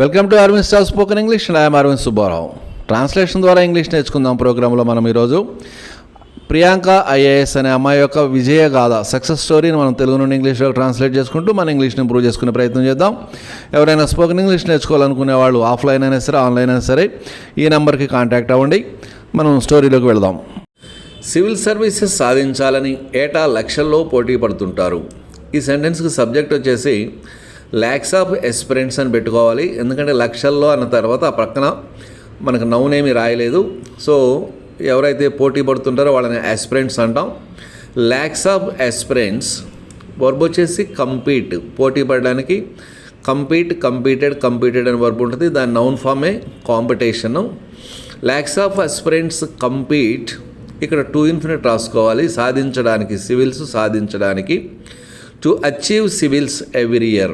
Welcome to Aravind star spoken English and I'm Aravind Subbarao translation ద్వారా English నేర్చుకుందాం ప్రోగ్రాంలో మనం ఈరోజు. ప్రియాంక ఐఏఎస్ అనే అమ్మాయి యొక్క విజయ గాథ సక్సెస్ స్టోరీని మనం తెలుగు నుండి ఇంగ్లీష్లో ట్రాన్స్లేట్ చేసుకుంటూ మన ఇంగ్లీష్ని ఇంప్రూవ్ చేసుకునే ప్రయత్నం చేద్దాం. ఎవరైనా స్పోకెన్ ఇంగ్లీష్ నేర్చుకోవాలనుకునే వాళ్ళు ఆఫ్లైన్ అయినా సరే ఆన్లైన్ అయినా సరే ఈ నెంబర్కి కాంటాక్ట్ అవ్వండి. మనం స్టోరీలోకి వెళదాం. సివిల్ సర్వీసెస్ సాధించాలని ఏటా లక్షల్లో పోటీ పడుతుంటారు? ఈ సెంటెన్స్కి సబ్జెక్ట్ వచ్చేసి ల్యాక్స్ ఆఫ్ ఎస్పిరెంట్స్ అని పెట్టుకోవాలి. ఎందుకంటే లక్షల్లో అన్న తర్వాత ఆ పక్కన మనకు నౌనేమి రాయలేదు. సో ఎవరైతే పోటీ పడుతుంటారో వాళ్ళని ఆస్పిరెంట్స్ అంటాం. ల్యాక్స్ ఆఫ్ ఆస్పిరెంట్స్ వర్బ్ వచ్చేసి కంపీట్ పోటీ పడడానికి. కంపీట్ కంపీటెడ్ కంపీటెడ్ అని వర్బ్ ఉంటుంది. దాని noun ఫామే competition lakhs of aspirants compete ఇక్కడ టూ ఇన్ఫినిట్ రాసుకోవాలి. సాధించడానికి సివిల్స్ సాధించడానికి. To achieve civils every year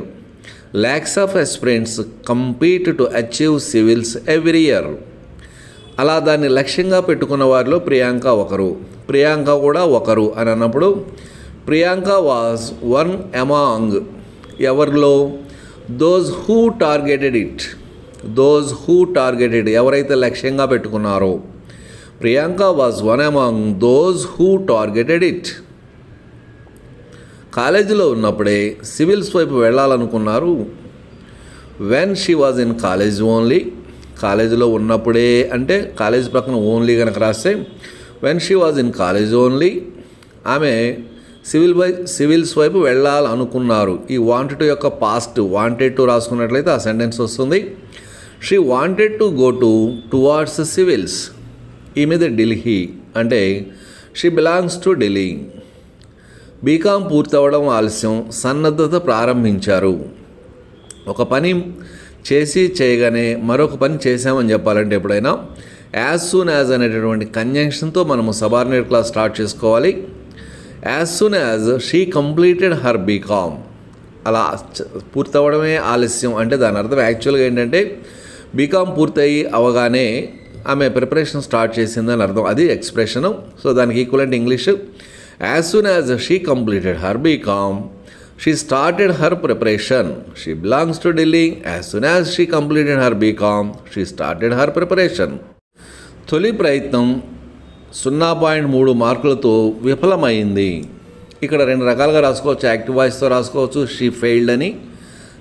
lakhs of aspirants compete to achieve civils every year అలా దాన్ని లక్ష్యంగా పెట్టుకున్న వారిలో ప్రియాంక ఒకరు. ప్రియాంక కూడా ఒకరు అని అన్నప్పుడు ప్రియాంక వాజ్ వన్ అమాంగ్ ఎవరిలో? Those who targeted it those who targeted ఎవరైతే లక్ష్యంగా పెట్టుకున్నారో? Priyanka was one among those who targeted it కాలేజీలో ఉన్నప్పుడే సివిల్స్ వైపు వెళ్ళాలనుకున్నారు. When she was in college only కాలేజీలో ఉన్నప్పుడే అంటే కాలేజ్ పక్కన ఓన్లీ కనుక రాస్తే when she was in college only ఆమె సివిల్ వై సివిల్స్ వైపు వెళ్ళాలనుకున్నారు. ఈ వాంటెడ్ యొక్క పాస్ట్ వాంటెడ్ టు రాసుకున్నట్లయితే ఆ సెంటెన్స్ వస్తుంది. She wanted to go to towards civils ఈ మీద ఢిల్లీ అంటే she belongs to Delhi B Com పూర్తవడం ఆలస్యం సన్నద్ధత ప్రారంభించారు. ఒక పని చేసి చేయగానే మరొక పని చేసామని చెప్పాలంటే ఎప్పుడైనా యాజ్ సూన్ యాజ్ అనేటటువంటి కంజంక్షన్తో మనము సబార్డినేట్ క్లాస్ స్టార్ట్ చేసుకోవాలి. As soon as she completed her B Com అలా పూర్తవడమే ఆలస్యం అంటే దాని అర్థం యాక్చువల్గా ఏంటంటే బీకామ్ పూర్తయి అవగానే ఆమె ప్రిపరేషన్ స్టార్ట్ చేసిందని అర్థం. అది ఎక్స్ప్రెషను సో దానికి equivalent English as soon as she completed her B Com she started her preparation she belongs to Delhi as soon as she completed her B Com she started her preparation తొలి ప్రయత్నం సున్నా point మూడు మార్కులతో విఫలమైంది. ఇక్కడ రెండు రకాలుగా రాసుకోవచ్చు. యాక్టివ్ వాయిస్తో రాసుకోవచ్చు. షీ ఫెయిల్డ్ అని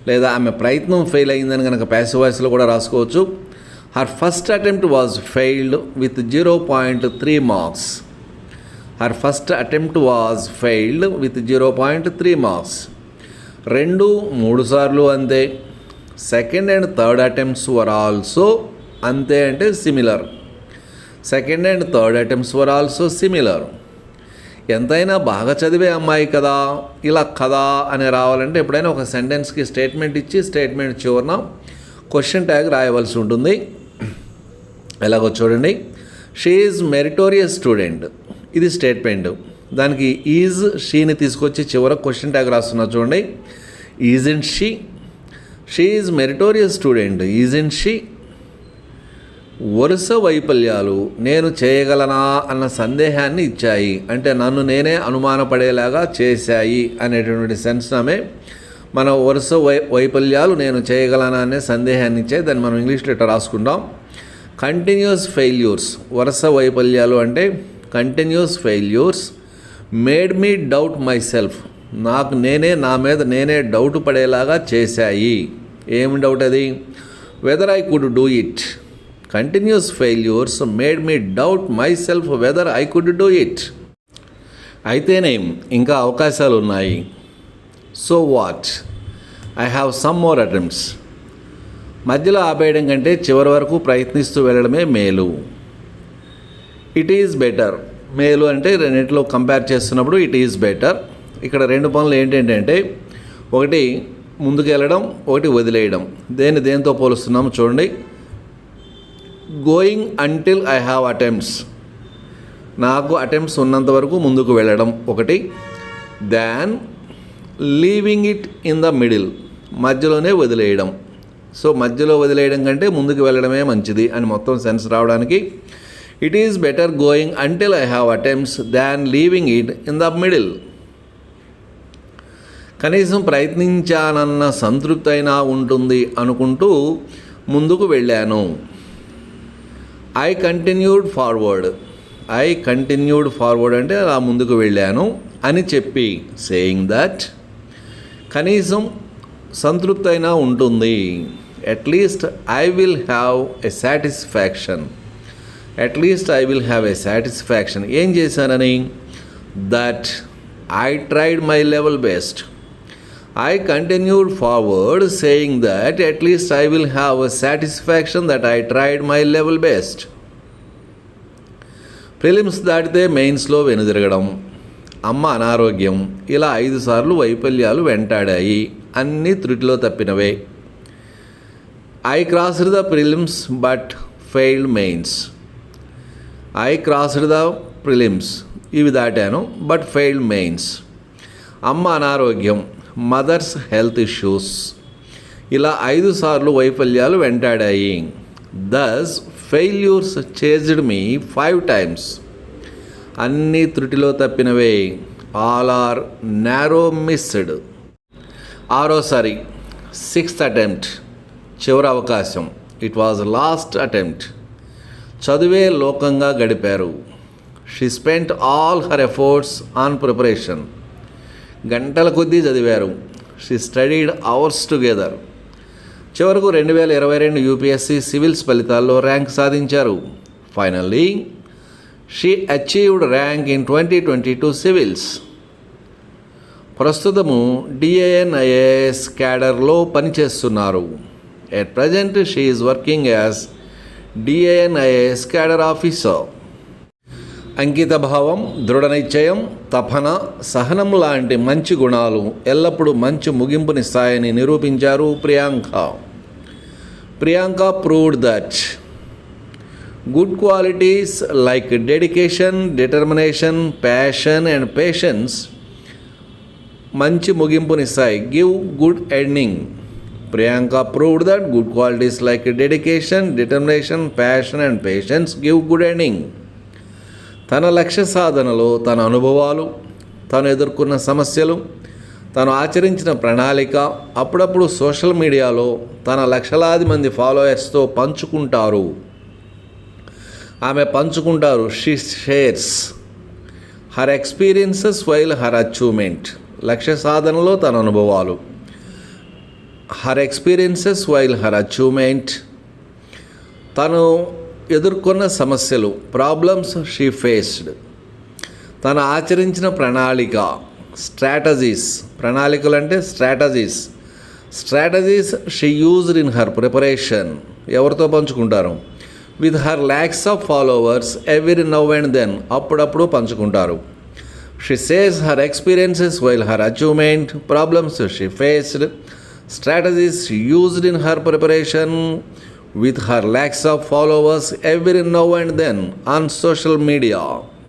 లేదా ఆమె ప్రయత్నం ఫెయిల్ అయిందని కనుక ప్యాసివ్ వాయిస్లో కూడా రాసుకోవచ్చు. Her first attempt was failed with zero point three marks her first attempt was failed with zero point three marks రెండు మూడు సార్లు అంతే. Second and third attempts were also అంతే అంటే similar second and third attempts were also similar ఎంతైనా బాగా చదివే అమ్మాయి కదా ఇలా కదా అని రావాలంటే ఎప్పుడైనా ఒక సెంటెన్స్కి స్టేట్మెంట్ ఇచ్చి స్టేట్మెంట్ చివరిన క్వశ్చన్ ట్యాగ్ రాయవలసి ఉంటుంది. ఎలాగో చూడండి. షీ ఈజ్ మెరిటోరియస్ స్టూడెంట్ ఇది స్టేట్మెంట్ దానికి ఈజ్ షీని తీసుకొచ్చి చివర క్వశ్చన్ ట్యాగ్ రాస్తున్నా చూడండి. Is in she. She is meritorious student. Is in she. వరుస వైఫల్యాలు నేను చేయగలనా అన్న సందేహాన్ని ఇచ్చాయి. అంటే నన్ను నేనే అనుమానపడేలాగా చేశాయి అనేటువంటి సెన్స్ ఆమె మన వరుస వై వైఫల్యాలు నేను చేయగలనా అనే సందేహాన్ని ఇచ్చాయి. దాన్ని మనం ఇంగ్లీష్లో ఇట్లా రాసుకుంటాం కంటిన్యూస్ ఫెయిల్యూర్స్ వరుస వైఫల్యాలు అంటే continuous failures made me doubt myself నాకు నేనే నా మీద నేనే డౌట్ పడేలాగా చేశాయి. ఏం డౌట్ అది? Whether I could do it continuous failures made me doubt myself whether I could do it అయితేనే ఇంకా అవకాశాలు ఉన్నాయి so what I have some more attempts మధ్యలో ఆపేయడం కంటే చివరి వరకు ప్రయత్నిస్తూ వెళ్ళడమే మేలు. ఇట్ ఈజ్ బెటర్ మేలు అంటే రెండింటిలో కంపేర్ చేస్తున్నప్పుడు ఇట్ ఈజ్ బెటర్ ఇక్కడ రెండు పనులు ఏంటంటే ఒకటి ముందుకు వెళ్ళడం ఒకటి వదిలేయడం. దేన్ని దేంతో పోలుస్తున్నాము చూడండి. Going until I have attempts నాకు అటెంప్ట్స్ ఉన్నంత వరకు ముందుకు వెళ్ళడం ఒకటి. Than leaving it in the middle మధ్యలోనే వదిలేయడం. సో మధ్యలో వదిలేయడం కంటే ముందుకు వెళ్ళడమే మంచిది అని మొత్తం సెన్స్ రావడానికి it is better going until I have attempts than leaving it in the middle కనీసం ప్రయత్నించానన్న సంతృప్తి అయినా ఉంటుంది అనుకుంటూ ముందుకు వెళ్ళాను. I continued forward I continued forward అంటే అలా ముందుకు వెళ్ళాను అని చెప్పి సేయింగ్ దట్ కనీసం సంతృప్తి అయినా ఉంటుంది at least I will have a satisfaction at least I will have a satisfaction ఏం చేశానని? That I tried my level best I continued forward saying that at least I will have a satisfaction that I tried my level best prelims దాటితే మెయిన్స్లో వెనుదిరగడం. అమ్మ అనారోగ్యం. ఇలా ఐదు సార్లు వైఫల్యాలు వెంటాడాయి. అన్నీ త్రుటిలో తప్పినవే. I crossed the prelims but failed mains I crossed the prelims ఇవి దాటాను బట్ ఫెయిల్డ్ మెయిన్స్ అమ్మ అనారోగ్యం మదర్స్ హెల్త్ ఇష్యూస్ ఇలా ఐదు సార్లు వైఫల్యాలు వెంటాడాయి. Thus failures chased me five times అన్ని త్రుటిలో తప్పినవే. ఆల్ ఆర్ నారో మిస్డ్ ఆరోసారి సిక్స్త్ అటెంప్ట్ చివరి అవకాశం. ఇట్ వాజ్ లాస్ట్ అటెంప్ట్ చదువే లోకంగా గడిపారు. She spent all her efforts on preparation గంటల కొద్దీ చదివారు. షీ స్టడీడ్ అవర్స్ టుగెదర్ చివరకు రెండు వేల ఇరవై రెండు యూపీఎస్సీ సివిల్స్ ఫలితాల్లో ర్యాంక్ సాధించారు. Finally she achieved rank in twenty twenty two civils ప్రస్తుతము డిఏఎన్ఐఏఎస్ క్యాడర్లో పనిచేస్తున్నారు. At present she is working as DANIAS cadre officer అంకితభావం దృఢ నిశ్చయం తపన సహనం లాంటి మంచి గుణాలు ఎల్లప్పుడూ మంచి ముగింపునిస్తాయని నిరూపించారు Priyanka. Priyanka proved that good qualities like dedication determination passion and patience మంచి ముగింపునిస్తాయి give good ending Priyanka proved that good qualities like dedication determination passion and patience give good ending తన లక్ష్య సాధనలో తన అనుభవాలు తను ఎదుర్కొన్న సమస్యలు తను ఆచరించిన ప్రణాళిక అప్పుడప్పుడు సోషల్ మీడియాలో తన లక్షలాది మంది ఫాలోయర్స్తో పంచుకుంటారు. ఆమె పంచుకుంటారు she shares her experiences while her achievement లక్ష్య సాధనలో తన అనుభవాలు. Her experiences while her achievement తను ఎదుర్కొన్న సమస్యలు ప్రాబ్లమ్స్ షీ ఫేస్డ్ తను ఆచరించిన ప్రణాళిక స్ట్రాటజీస్ ప్రణాళికలు అంటే strategies strategies she used in her preparation ఎవరితో పంచుకుంటారు? With her lakhs of followers every now and then అప్పుడప్పుడు పంచుకుంటారు. She says her experiences while her achievement problems she faced strategies used in her preparation with her lack of followers every now and then on social media.